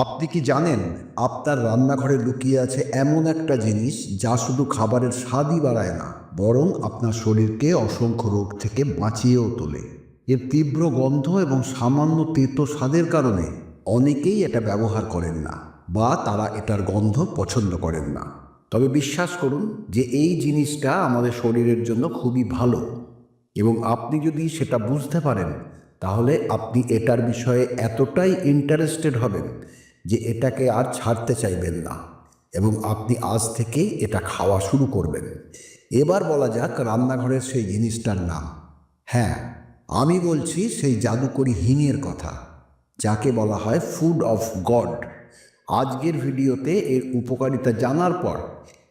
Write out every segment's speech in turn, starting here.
আপনি কি জানেন আপনার রান্নাঘরে লুকিয়ে আছে এমন একটা জিনিস যা শুধু খাবারের স্বাদই বাড়ায় না, বরং আপনার শরীরকে অসংখ্য রোগ থেকে বাঁচিয়েও তোলে। এর তীব্র গন্ধ এবং সামান্য তেতো স্বাদের কারণে অনেকেই এটা ব্যবহার করেন না বা তারা এটার গন্ধ পছন্দ করেন না। তবে বিশ্বাস করুন যে এই জিনিসটা আমাদের শরীরের জন্য খুবই ভালো এবং আপনি যদি সেটা বুঝতে পারেন, তাহলে আপনি এটার বিষয়ে এতটাই ইন্টারেস্টেড হবেন যে এটাকে আর ছাড়তে চাইবেন না এবং আপনি আজ থেকেই এটা খাওয়া শুরু করবেন। এবার বলা যাক রান্নাঘরের সেই জিনিসটার নাম। হ্যাঁ আমি বলছি সেই জাদুকরি হিঙের কথা, যাকে বলা হয় ফুড অফ গড। আজকের ভিডিওতে এর উপকারিতা জানার পর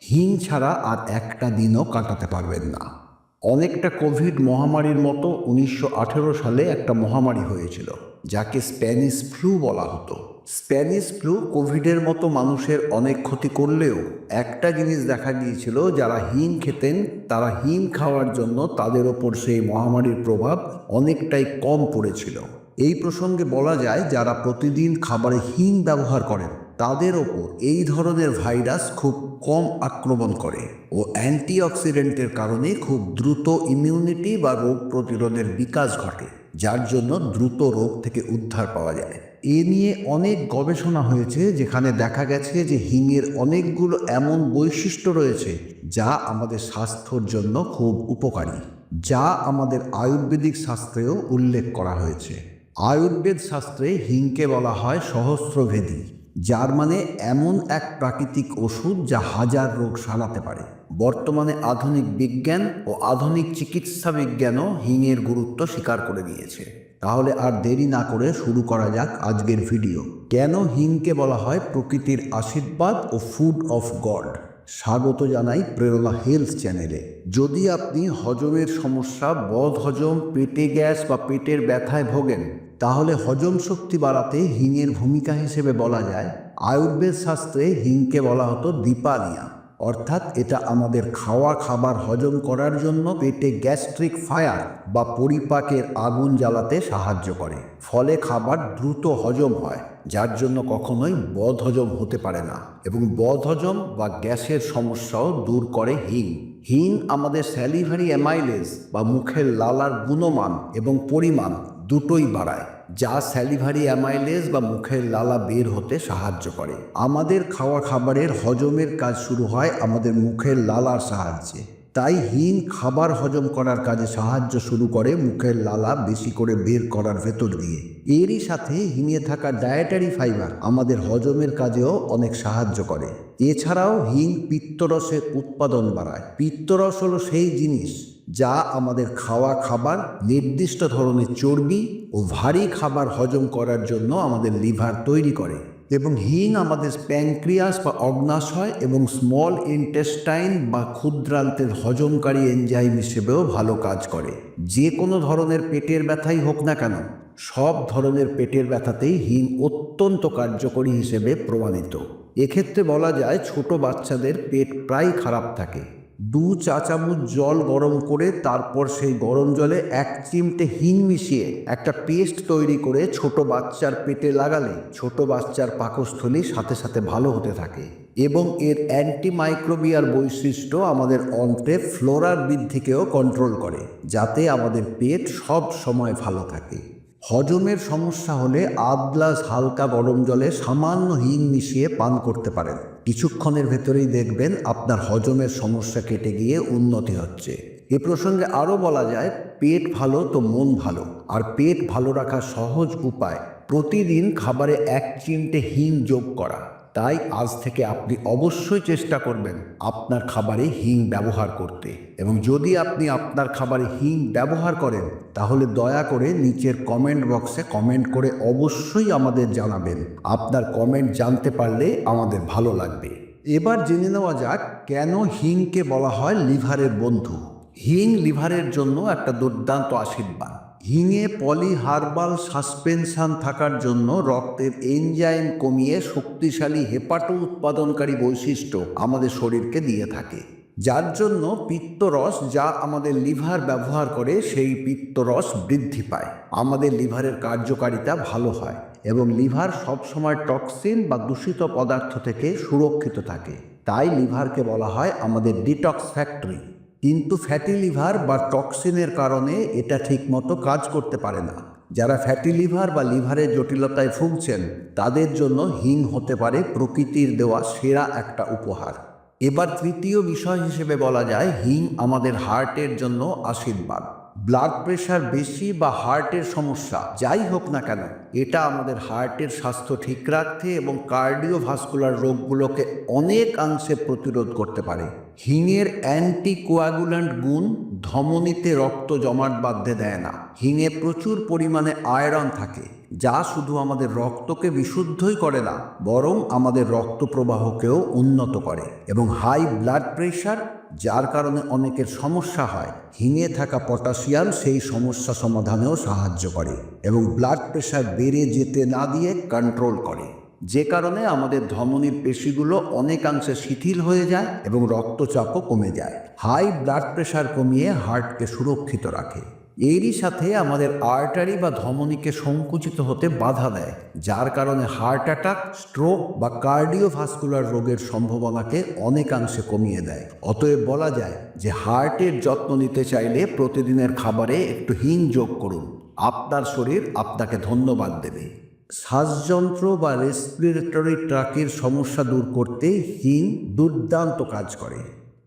হিং ছাড়া আর একটা দিনও কাটাতে পারবেন না। অনেকটা কোভিড মহামারীর মতো উনিশশো আঠেরো সালে একটা মহামারী হয়েছিল, যাকে স্প্যানিশ ফ্লু বলা হতো। স্প্যানিশ ফ্লু কোভিডের মতো মানুষের অনেক ক্ষতি করলেও একটা জিনিস দেখা গিয়েছিল, যারা হিম খেতেন, তারা হিম খাওয়ার জন্য তাদের ওপর সেই মহামারীর প্রভাব অনেকটাই কম পড়েছিল। এই প্রসঙ্গে বলা যায়, যারা প্রতিদিন খাবারে হিং ব্যবহার করেন, তাদের ওপর এই ধরনের ভাইরাস খুব কম আক্রমণ করে ও অ্যান্টিঅক্সিডেন্টের কারণে খুব দ্রুত ইমিউনিটি বা রোগ প্রতিরোধের বিকাশ ঘটে, যার জন্য দ্রুত রোগ থেকে উদ্ধার পাওয়া যায়। এ নিয়ে অনেক গবেষণা হয়েছে যেখানে দেখা গেছে যে হিঙের অনেকগুলো এমন বৈশিষ্ট্য রয়েছে যা আমাদের স্বাস্থ্যর জন্য খুব উপকারী, যা আমাদের আয়ুর্বেদিক শাস্ত্রেও উল্লেখ করা হয়েছে। আয়ুর্বেদ শাস্ত্রে হিংকে বলা হয় সহস্রভেদী, যার মানে এমন এক প্রাকৃতিক ওষুধ যা হাজার রোগ সারাতে পারে। বর্তমানে আধুনিক বিজ্ঞান ও আধুনিক চিকিৎসা বিজ্ঞানও হিঙের গুরুত্ব স্বীকার করে দিয়েছে। তাহলে আর দেরি না করে শুরু করা যাক আজকের ভিডিও। কেন হিংকে বলা হয় প্রকৃতির আশীর্বাদ ও ফুড অফ গড স্বাগত জানাই প্রেরণা হেলথ চ্যানেলে যদি আপনি হজমের সমস্যা, বদ হজম, পেটে গ্যাস বা পেটের ব্যথায় ভোগেন, তাহলে হজম শক্তি বাড়াতে হিঙের ভূমিকা হিসেবে বলা যায়। আয়ুর্বেদ শাস্ত্রে হিংকে বলা হতো দীপালিয়া। অর্থাৎ এটা আমাদের খাওয়া খাবার হজম করার জন্য পেটে গ্যাস্ট্রিক ফায়ার বা পরিপাকের আগুন জ্বালাতে সাহায্য করে। ফলে খাবার দ্রুত হজম হয়, যার জন্য কখনোই বদহজম হতে পারে না এবং বদহজম বা গ্যাসের সমস্যাও দূর করে হিং। হিং আমাদের স্যালিভারি অ্যামাইলেজ বা মুখের লালার গুণমান এবং পরিমাণ দুটোই বাড়ায়। যা স্যালিভারি অ্যামাইলেজ বা মুখের লালা বের হতে সাহায্য করে। আমাদের খাওয়া খাবারের হজমের কাজ শুরু হয় আমাদের মুখের লালার সাহায্যে। তাই হিং খাবার হজম করার কাজে সাহায্য শুরু করে মুখের লালা বেশি করে বের করার ভেতর দিয়ে। এরই সাথে হিঙে থাকা ডায়েটারি ফাইবার আমাদের হজমের কাজেও অনেক সাহায্য করে। এছাড়াও হিং পিত্তরসের উৎপাদন বাড়ায়। পিত্তরস হলো সেই জিনিস যা আমাদের খাওয়া খাবার, নির্দিষ্ট ধরনের চর্বি ও ভারী খাবার হজম করার জন্য আমাদের লিভার তৈরি করে এবং হিং আমাদের প্যানক্রিয়াস বা অগ্নাশয় এবং স্মল ইন্টেস্টাইন বা ক্ষুদ্রান্তের হজমকারী এনজাইম হিসেবেও ভালো কাজ করে। যে কোনো ধরনের পেটের ব্যথাই হোক না কেন, সব ধরনের পেটের ব্যথাতেই হিং অত্যন্ত কার্যকরী হিসেবে প্রমাণিত। এক্ষেত্রে বলা যায় ছোট বাচ্চাদের পেট প্রায় খারাপ থাকে। দু চা চামচ জল গরম করে তারপর সেই গরম জলে এক চিমটে হিং মিশিয়ে একটা পেস্ট তৈরি করে ছোট বাচ্চার পেটে লাগালে ছোট বাচ্চার পাকস্থলী সাথে সাথে ভালো হতে থাকে। এবং এর অ্যান্টিমাইক্রোবিয়ার বৈশিষ্ট্য আমাদের অন্ত্রে ফ্লোরার বৃদ্ধিকেও কন্ট্রোল করে, যাতে আমাদের পেট সব সময় ভালো থাকে। হজমের সমস্যা হলে আধ গ্লাস হালকা গরম জলে সামান্য হিং মিশিয়ে পান করতে পারেন। কিছুক্ষণের ভেতরেই দেখবেন আপনার হজমের সমস্যা কেটে গিয়ে উন্নতি হচ্ছে। এ প্রসঙ্গে আরও বলা যায়, পেট ভালো তো মন ভালো। আর পেট ভালো রাখার সহজ উপায়, প্রতিদিন খাবারে এক চিমটে হিং যোগ করা। তাই আজ থেকে আপনি অবশ্যই চেষ্টা করবেন আপনার খাবারে হিং ব্যবহার করতে। এবং যদি আপনি আপনার খাবারে হিং ব্যবহার করেন, তাহলে দয়া করে নিচের কমেন্ট বক্সে কমেন্ট করে অবশ্যই আমাদের জানাবেন। আপনার কমেন্ট জানতে পারলে আমাদের ভালো লাগবে। এবার জেনে নেওয়া যাক কেন হিংকে বলা হয় লিভারের বন্ধু। হিং লিভারের জন্য একটা দুর্দান্ত আশীর্বাদ। হিঙে পলিহার্বাল সাসপেনশন থাকার জন্য রক্তের এনজাইম কমিয়ে শক্তিশালী হেপাটো উৎপাদনকারী বৈশিষ্ট্য আমাদের শরীরকে দিয়ে থাকে। যার জন্য পিত্তরস যা আমাদের লিভার ব্যবহার করে, সেই পিত্তরস বৃদ্ধি পায়। আমাদের লিভারের কার্যকারিতা ভালো হয় এবং লিভার সবসময় টক্সিন বা দূষিত পদার্থ থেকে সুরক্ষিত থাকে। তাই লিভারকে বলা হয় আমাদের ডিটক্স ফ্যাক্টরি। কিন্তু ফ্যাটি লিভার বা টক্সিনের কারণে এটা ঠিকমতো কাজ করতে পারে না। যারা ফ্যাটি লিভার বা লিভারের জটিলতায় ভুগছেন, তাদের জন্য হিং হতে পারে প্রকৃতির দেওয়া সেরা একটা উপহার। এবার তৃতীয় বিষয় হিসেবে বলা যায়, হিং আমাদের হার্টের জন্য আশীর্বাদ। ব্লাড প্রেশার বেশি বা হার্টের সমস্যা, যাই হোক না কেন, এটা আমাদের হার্টের স্বাস্থ্য ঠিক রাখতে এবং কার্ডিওভাস্কুলার রোগগুলোকে অনেকাংশে প্রতিরোধ করতে পারে। হিঙের অ্যান্টি কোয়াগুল্যান্ট গুণ ধমনীতে রক্ত জমাট বাঁধতে দেয় না। হিঙে প্রচুর পরিমাণে আয়রন থাকে, যা শুধু আমাদের রক্তকে বিশুদ্ধই করে না, বরং আমাদের রক্ত প্রবাহকেও উন্নত করে এবং হাই ব্লাড প্রেশার, যার কারণে অনেকের সমস্যা হয়। হিঙে থাকা পটাশিয়াম সেই সমস্যা সমাধানেও সাহায্য করে এবং ব্লাড প্রেশার বেড়ে যেতে না দিয়ে কন্ট্রোল করে। যে কারণে আমাদের ধমনীর পেশিগুলো অনেকাংশে শিথিল হয়ে যায় এবং রক্তচাপও কমে যায়। হাই ব্লাড প্রেশার কমিয়ে হার্টকে সুরক্ষিত রাখে। এরই সাথে আমাদের আর্টারি বা ধমনীকে সংকুচিত হতে বাধা দেয়, যার কারণে হার্ট অ্যাটাক, স্ট্রোক বা কার্ডিওভাস্কুলার রোগের সম্ভাবনাকে অনেকাংশে কমিয়ে দেয়। অতএব বলা যায় যে হার্টের যত্ন নিতে চাইলে প্রতিদিনের খাবারে একটু হিং যোগ করুন। আপনার শরীর আপনাকে ধন্যবাদ দেবে। শ্বাসযন্ত্র বা রেসপিরেটরি ট্রাকের সমস্যা দূর করতে হিং দুর্দান্ত কাজ করে।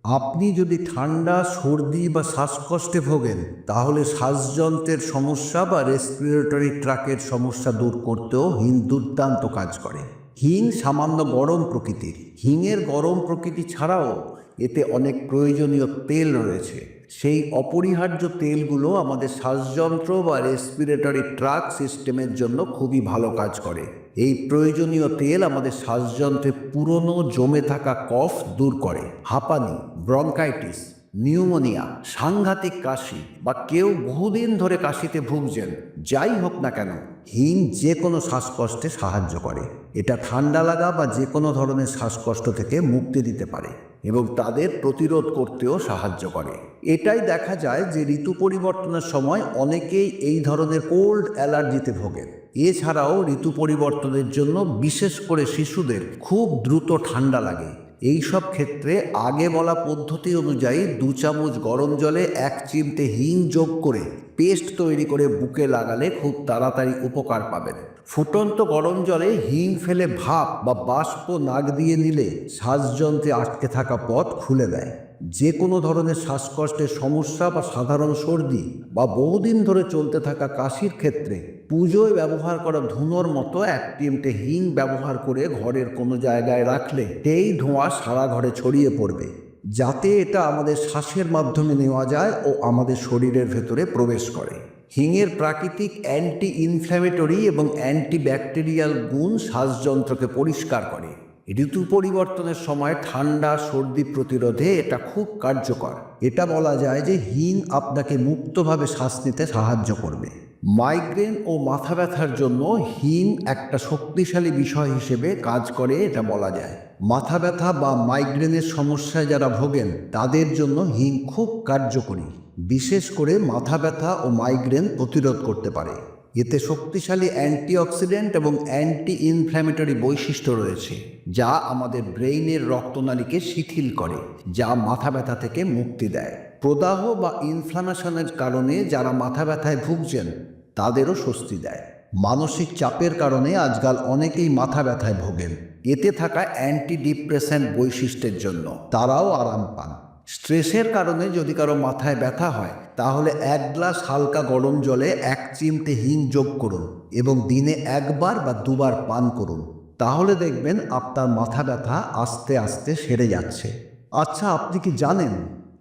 আপনি যদি ঠান্ডা, সর্দি বা শ্বাসকষ্টে ভোগেন, তাহলে শ্বাসযন্ত্রের সমস্যা বা রেসপিরেটরি ট্রাকের সমস্যা দূর করতেও হিং দুর্দান্ত কাজ করে। হিং সামান্য গরম প্রকৃতির। হিংয়ের গরম প্রকৃতি ছাড়াও এতে অনেক প্রয়োজনীয় তেল রয়েছে। সেই অপরিহার্য তেলগুলো আমাদের শ্বাসযন্ত্র বা রেসপিরেটরি ট্রাক সিস্টেমের জন্য খুবই ভালো কাজ করে। এই প্রয়োজনীয় তেল আমাদের শ্বাসযন্ত্রে পুরনো জমে থাকা কফ দূর করে। হাঁপানি ব্রঙ্কাইটিস নিউমোনিয়া সাংঘাতিক কাশি বা কেউ বহুদিন ধরে কাশিতে ভুগছেন, যাই হোক না কেন হিং যে কোনো শ্বাসকষ্টে সাহায্য করে। এটা ঠান্ডা লাগা বা যে কোনো ধরনের শ্বাসকষ্ট থেকে মুক্তি দিতে পারে। এবং তাদের প্রতিরোধ করতেও সাহায্য করে। এটাই দেখা যায় যে ঋতু পরিবর্তনের সময় অনেকেই এই ধরনের কোল্ড অ্যালার্জিতে ভোগেন। এছাড়াও ঋতু পরিবর্তনের জন্য বিশেষ করে শিশুদের খুব দ্রুত ঠান্ডা লাগে। এই সব ক্ষেত্রে আগে বলা পদ্ধতি অনুযায়ী দু চামচ গরম জলে এক চিমটে হিং যোগ করে পেস্ট তৈরি করে বুকে লাগালে খুব তাড়াতাড়ি উপকার পাবেন। ফুটন্ত গরম জলে হিং ফেলে ভাপ বা বাষ্প নাক দিয়ে নিলে শ্বাসযন্ত্রে আটকে থাকা পথ খুলে দেয়। যে কোনো ধরনের শ্বাসকষ্টের সমস্যা বা সাধারণ সর্দি বা বহুদিন ধরে চলতে থাকা কাশির ক্ষেত্রে পুজোয় ব্যবহার করা ধুনোর মতো এক চিমটে হিং ব্যবহার করে ঘরের কোনো জায়গায় রাখলে সেই ধোঁয়া সারা ঘরে ছড়িয়ে পড়বে। যাতে এটা আমাদের শ্বাসের মাধ্যমে নেওয়া যায় ও আমাদের শরীরের ভেতরে প্রবেশ করে। হিঙের প্রাকৃতিক অ্যান্টি ইনফ্ল্যামেটরি এবং অ্যান্টি ব্যাকটেরিয়াল গুণ শ্বাসযন্ত্রকে পরিষ্কার করে। ঋতু পরিবর্তনের সময় ঠান্ডা, সর্দি প্রতিরোধে এটা খুব কার্যকর। এটা বলা যায় যে হিং আপনাকে মুক্তভাবে শ্বাস নিতে সাহায্য করবে। মাইগ্রেন ও মাথা ব্যথার জন্য হিং একটা শক্তিশালী বিষয় হিসেবে কাজ করে এটা বলা যায়। মাথা ব্যথা বা মাইগ্রেনের সমস্যায় যারা ভোগেন, তাদের জন্য হিং খুব কার্যকরী। বিশেষ করে মাথা ব্যথা ও মাইগ্রেন প্রতিরোধ করতে পারে। এতে শক্তিশালী অ্যান্টিঅক্সিডেন্ট এবং অ্যান্টি ইনফ্ল্যামেটরি বৈশিষ্ট্য রয়েছে, যা আমাদের ব্রেইনের রক্তনালীকে শিথিল করে, যা মাথা ব্যথা থেকে মুক্তি দেয়। প্রদাহ বা ইনফ্লামেশনের কারণে যারা মাথা ব্যথায় ভুগছেন, তাদেরও স্বস্তি দেয়। মানসিক চাপের কারণে আজকাল অনেকেই মাথা ব্যথায় ভোগেন। এতে থাকা অ্যান্টি ডিপ্রেশন বৈশিষ্ট্যের জন্য তারাও আরাম পান। স্ট্রেসের কারণে যদি কারও মাথায় ব্যথা হয়, তাহলে এক গ্লাস হালকা গরম জলে এক চিমটে হিং যোগ করুন এবং দিনে একবার বা দুবার পান করুন। তাহলে দেখবেন আপনার মাথা ব্যথা আস্তে আস্তে সেরে যাচ্ছে। আচ্ছা আপনি কি জানেন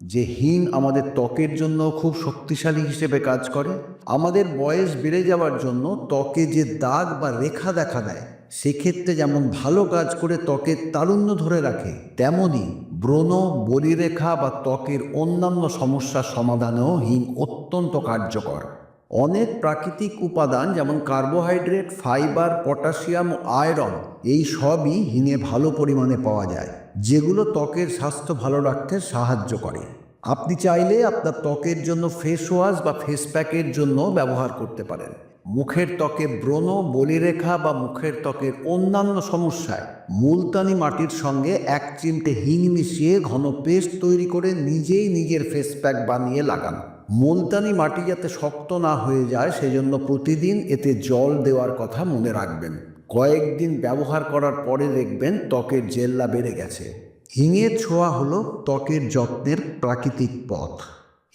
যে হিং আমাদের ত্বকের জন্য খুব শক্তিশালী হিসেবে কাজ করে? আমাদের বয়স বেড়ে যাওয়ার জন্য ত্বকে যে দাগ বা রেখা দেখা দেয়, সেক্ষেত্রে যেমন ভালো কাজ করে ত্বকের তারুণ্য ধরে রাখে, তেমনই ব্রণ, বলিরেখা বা ত্বকের অন্যান্য সমস্যার সমাধানেও হিং অত্যন্ত কার্যকর। অনেক প্রাকৃতিক উপাদান যেমন কার্বোহাইড্রেট, ফাইবার, পটাশিয়াম ও আয়রন, এই সবই হিঙে ভালো পরিমাণে পাওয়া যায়, যেগুলো ত্বকের স্বাস্থ্য ভালো রাখতে সাহায্য করে। আপনি চাইলে আপনার ত্বকের জন্য ফেস ওয়াশ বা ফেস প্যাকের জন্য ব্যবহার করতে পারেন। মুখের ত্বকে ব্রণ, বলিরেখা বা মুখের ত্বকের অন্যান্য সমস্যায় মুলতানি মাটির সঙ্গে এক চিমটে হিং মিশিয়ে ঘন পেস্ট তৈরি করে নিজেই নিজের ফেস প্যাক বানিয়ে লাগান। মুলতানি মাটি যাতে শক্ত না হয়ে যায়, সেজন্য প্রতিদিন এতে জল দেওয়ার কথা মনে রাখবেন। কয়েকদিন ব্যবহার করার পরে দেখবেন ত্বকের জেল্লা বেড়ে গেছে। হিঙের ছোঁয়া হলো ত্বকের যত্নের প্রাকৃতিক পথ।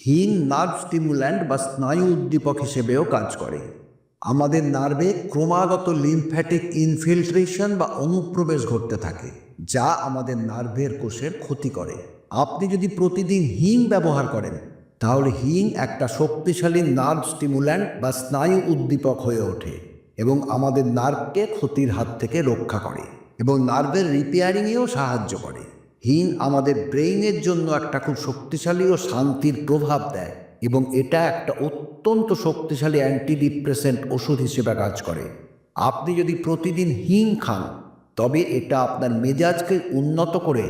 হিং নার্ভ স্টিমুল্যান্ট বা স্নায়ু উদ্দীপক হিসেবেও কাজ করে। আমাদের নার্ভে ক্রমাগত লিমফ্যাটিক ইনফিল্ট্রেশন বা অনুপ্রবেশ ঘটতে থাকে, যা আমাদের নার্ভের কোষের ক্ষতি করে। আপনি যদি প্রতিদিন হিং ব্যবহার করেন, তাহলে হিং একটা শক্তিশালী নার্ভ স্টিমুল্যান্ট বা স্নায়ু উদ্দীপক হয়ে ওঠে এবং আমাদের নার্ভকে ক্ষতির হাত থেকে রক্ষা করে এবং নার্ভের রিপেয়ারিংয়েও সাহায্য করে। হিং আমাদের ব্রেইনের জন্য একটা খুব শক্তিশালী ও শান্তির প্রভাব দেয়। এবং এটা একটা অত্যন্ত শক্তিশালী অ্যান্টিডিপ্রেসেন্ট ওষুধ হিসেবে কাজ করে। আপনি যদি প্রতিদিন হিং খান, তবে এটা আপনার মেজাজকে উন্নত করে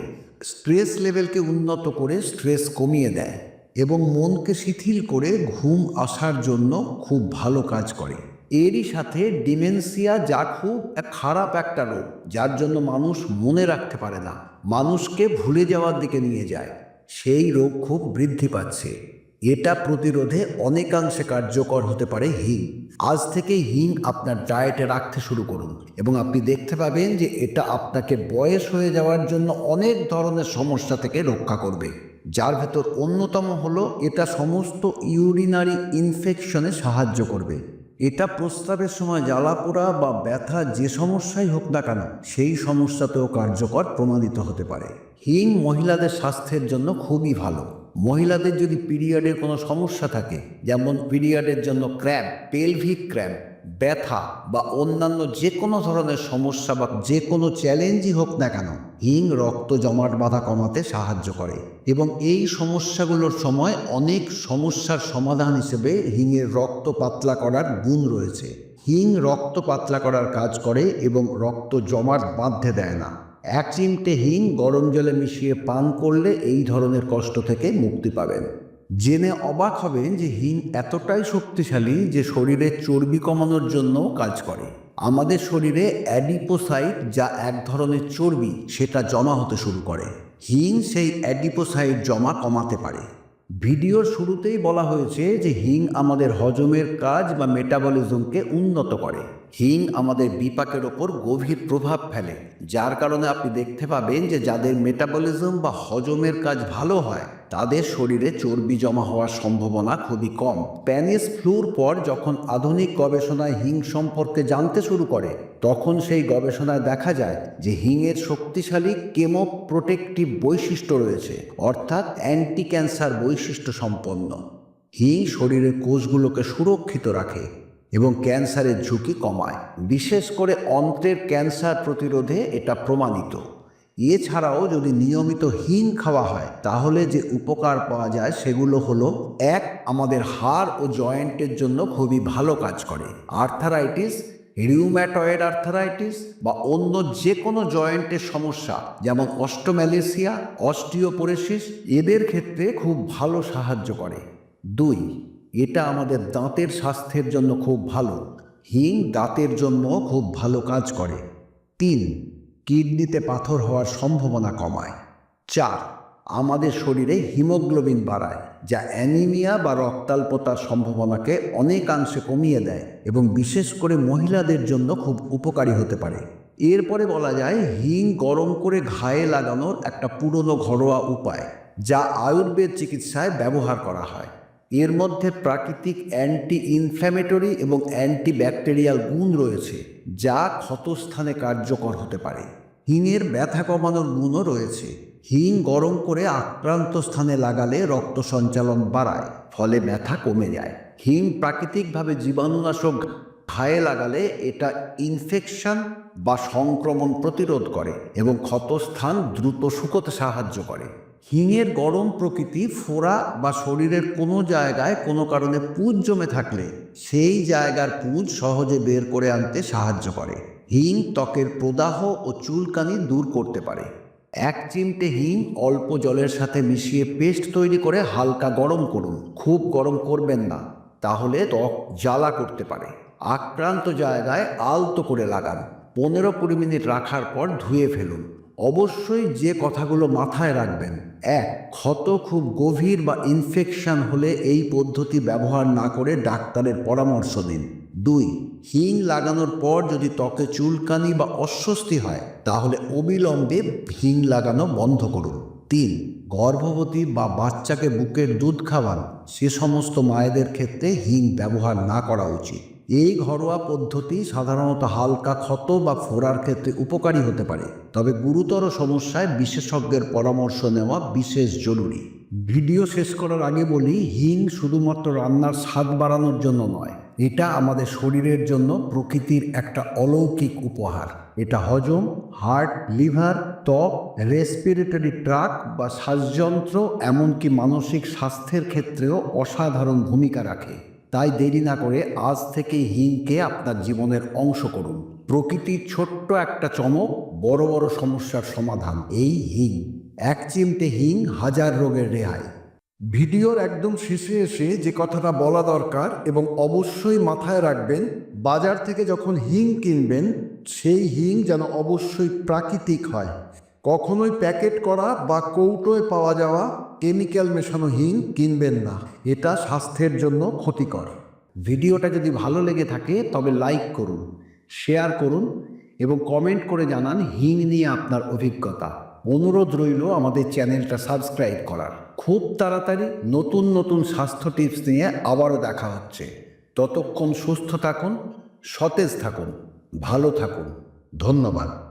স্ট্রেস লেভেলকে উন্নত করে স্ট্রেস কমিয়ে দেয় এবং মনকে শিথিল করে ঘুম আসার জন্য খুব ভালো কাজ করে। এরই সাথে ডিমেনসিয়া যা খুব খারাপ একটা রোগ, যার জন্য মানুষ মনে রাখতে পারে না, মানুষকে ভুলে যাওয়ার দিকে নিয়ে যায়। সেই রোগ খুব বৃদ্ধি পাচ্ছে। এটা প্রতিরোধে অনেকাংশে কার্যকর হতে পারে হিং। আজ থেকে হিং আপনার ডায়েটে রাখতে শুরু করুন এবং আপনি দেখতে পাবেন যে এটা আপনাকে বয়স হয়ে যাওয়ার জন্য অনেক ধরনের সমস্যা থেকে রক্ষা করবে। যার ভেতর অন্যতম হলো, এটা সমস্ত ইউরিনারি ইনফেকশনে সাহায্য করবে। এটা প্রস্রাবের সময় জ্বালাপোড়া বা ব্যথা যে সমস্যাই হোক না কেন, সেই সমস্যাতেও কার্যকর প্রমাণিত হতে পারে। হিং মহিলাদের স্বাস্থ্যের জন্য খুবই ভালো। মহিলাদের যদি পিরিয়ডের কোনো সমস্যা থাকে, যেমন পিরিয়ডের জন্য ক্র্যাম্প পেলভিক ক্র্যাম্প ব্যথা বা অন্যান্য যে কোনো ধরনের সমস্যা বা যে কোনো চ্যালেঞ্জই হোক না কেন, হিং রক্ত জমাট বাঁধা কমাতে সাহায্য করে। এবং এই সমস্যাগুলোর সময় অনেক সমস্যার সমাধান হিসেবে হিঙের রক্ত পাতলা করার গুণ রয়েছে। হিং রক্ত পাতলা করার কাজ করে এবং রক্ত জমাট বাঁধতে দেয় না। এক চিমটে হিং গরম জলে মিশিয়ে পান করলে এই ধরনের কষ্ট থেকে মুক্তি পাবেন। জেনে অবাক হবেন যে হিং এতটাই শক্তিশালী যে শরীরে চর্বি কমানোর জন্যও কাজ করে। আমাদের শরীরে অ্যাডিপোসাইট যা এক ধরনের চর্বি, সেটা জমা হতে শুরু করে। হিং সেই অ্যাডিপোসাইট জমা কমাতে পারে। ভিডিওর শুরুতেই বলা হয়েছে যে হিং আমাদের হজমের কাজ বা মেটাবলিজমকে উন্নত করে। হিং আমাদের বিপাকের ওপর গভীর প্রভাব ফেলে, যার কারণে আপনি দেখতে পাবেন যে যাদের মেটাবলিজম বা হজমের কাজ ভালো হয়, তাদের শরীরে চর্বি জমা হওয়ার সম্ভাবনা খুবই কম। প্যানিস ফ্লুর পর যখন আধুনিক গবেষণায় হিং সম্পর্কে জানতে শুরু করে, তখন সেই গবেষণায় দেখা যায় যে হিংয়ের শক্তিশালী কেমো প্রোটেকটিভ বৈশিষ্ট্য রয়েছে, অর্থাৎ অ্যান্টি ক্যান্সার বৈশিষ্ট্য সম্পন্ন। হিং শরীরের কোষগুলোকে সুরক্ষিত রাখে এবং ক্যান্সারের ঝুঁকি কমায়। বিশেষ করে অন্ত্রের ক্যান্সার প্রতিরোধে এটা প্রমাণিত। এছাড়াও যদি নিয়মিত হিং খাওয়া হয়, তাহলে যে উপকার পাওয়া যায় সেগুলো হলো, এক, আমাদের হাড় ও জয়েন্টের জন্য খুবই ভালো কাজ করে। আর্থারাইটিস, রিউম্যাটয়েড আর্থারাইটিস বা অন্য যে কোনো জয়েন্টের সমস্যা, যেমন অস্টোম্যালেসিয়া, অস্টিওপোরেসিস, এদের ক্ষেত্রে খুব ভালো সাহায্য করে। দুই এটা আমাদের দাঁতের স্বাস্থ্যের জন্য খুব ভালো। হিং দাঁতের জন্য খুব ভালো কাজ করে। তিন, কিডনিতে পাথর হওয়ার সম্ভাবনা কমায়। চার, আমাদের শরীরে হিমোগ্লোবিন বাড়ায়, যা অ্যানিমিয়া বা রক্তাল্পতার সম্ভাবনাকে অনেকাংশে কমিয়ে দেয় এবং বিশেষ করে মহিলাদের জন্য খুব উপকারী হতে পারে। এরপরে বলা যায়, হিং গরম করে ঘায়ে লাগানোর একটা পুরনো ঘরোয়া উপায়, যা আয়ুর্বেদ চিকিৎসায় ব্যবহার করা হয়। এর মধ্যে প্রাকৃতিক অ্যান্টি ইনফ্ল্যামেটরি এবং অ্যান্টি ব্যাকটেরিয়াল গুণ রয়েছে, যা ক্ষতস্থানে কার্যকর হতে পারে। হিঙের ব্যথা কমানোর গুণও রয়েছে। হিং গরম করে আক্রান্ত স্থানে লাগালে রক্ত সঞ্চালন বাড়ায়, ফলে ব্যথা কমে যায়। হিং প্রাকৃতিকভাবে জীবাণুনাশক ঘায়ে লাগালে এটা ইনফেকশন বা সংক্রমণ প্রতিরোধ করে এবং ক্ষতস্থান দ্রুত শুকোতে সাহায্য করে। হিঙের গরম প্রকৃতি ফোড়া বা শরীরের কোনো জায়গায় কোনো কারণে পুঁজ জমে থাকলে সেই জায়গার পুঁজ সহজে বের করে আনতে সাহায্য করে। হিং ত্বকের প্রদাহ ও চুলকানি দূর করতে পারে। এক চিমটে হিং অল্প জলের সাথে মিশিয়ে পেস্ট তৈরি করে হালকা গরম করুন। খুব গরম করবেন না, তাহলে ত্বক জ্বালা করতে পারে। আক্রান্ত জায়গায় আলতো করে লাগান। পনেরো কুড়ি মিনিট রাখার পর ধুয়ে ফেলুন। অবশ্যই যে কথাগুলো মাথায় রাখবেন, এক, ক্ষত খুব গভীর বা ইনফেকশন হলে এই পদ্ধতি ব্যবহার না করে ডাক্তারের পরামর্শ দিন। দুই, হিং লাগানোর পর যদি ত্বকে চুলকানি বা অস্বস্তি হয়, তাহলে অবিলম্বে হিং লাগানো বন্ধ করুন। তিন, গর্ভবতী বা বাচ্চাকে বুকের দুধ খাওয়ান। সে সমস্ত মায়েদের ক্ষেত্রে হিং ব্যবহার না করা উচিত। এই ঘরোয়া পদ্ধতি সাধারণত হালকা ক্ষত বা ফোড়ার ক্ষেত্রে উপকারী হতে পারে, তবে গুরুতর সমস্যায় বিশেষজ্ঞের পরামর্শ নেওয়া বিশেষ জরুরি। ভিডিও শেষ করার আগে বলি, হিং শুধুমাত্র রান্নার স্বাদ বাড়ানোর জন্য নয়, এটা আমাদের শরীরের জন্য প্রকৃতির একটা অলৌকিক উপহার। এটা হজম, হার্ট, লিভার, ত্বক, রেসপিরেটরি ট্রাক বা শ্বাসযন্ত্র, এমনকি মানসিক স্বাস্থ্যের ক্ষেত্রেও অসাধারণ ভূমিকা রাখে। তাই দেরি না করে আজ থেকে হিংকে আপনার জীবনের অংশ করুন। প্রকৃতির ছোট্ট একটা চমক বড় বড় সমস্যার সমাধান, এই হিং। এক চিমটে হিং হাজার রোগের রেহাই। ভিডিওর একদম শেষে এসে যে কথাটা বলা দরকার এবং অবশ্যই মাথায় রাখবেন, বাজার থেকে যখন হিং কিনবেন, সেই হিং যেন অবশ্যই প্রাকৃতিক হয়। কখনোই প্যাকেট করা বা কৌটোয় পাওয়া যাওয়া কেমিক্যাল মেশানো হিং কিনবেন না। এটা স্বাস্থ্যের জন্য ক্ষতিকর। ভিডিওটা যদি ভালো লেগে থাকে, তবে লাইক করুন, শেয়ার করুন এবং কমেন্ট করে জানান হিং নিয়ে আপনার অভিজ্ঞতা। অনুরোধ রইল আমাদের চ্যানেলটা সাবস্ক্রাইব করার। খুব তাড়াতাড়ি নতুন নতুন স্বাস্থ্য টিপস নিয়ে আবারও দেখা হচ্ছে। ততক্ষণ সুস্থ থাকুন, সতেজ থাকুন, ভালো থাকুন। ধন্যবাদ।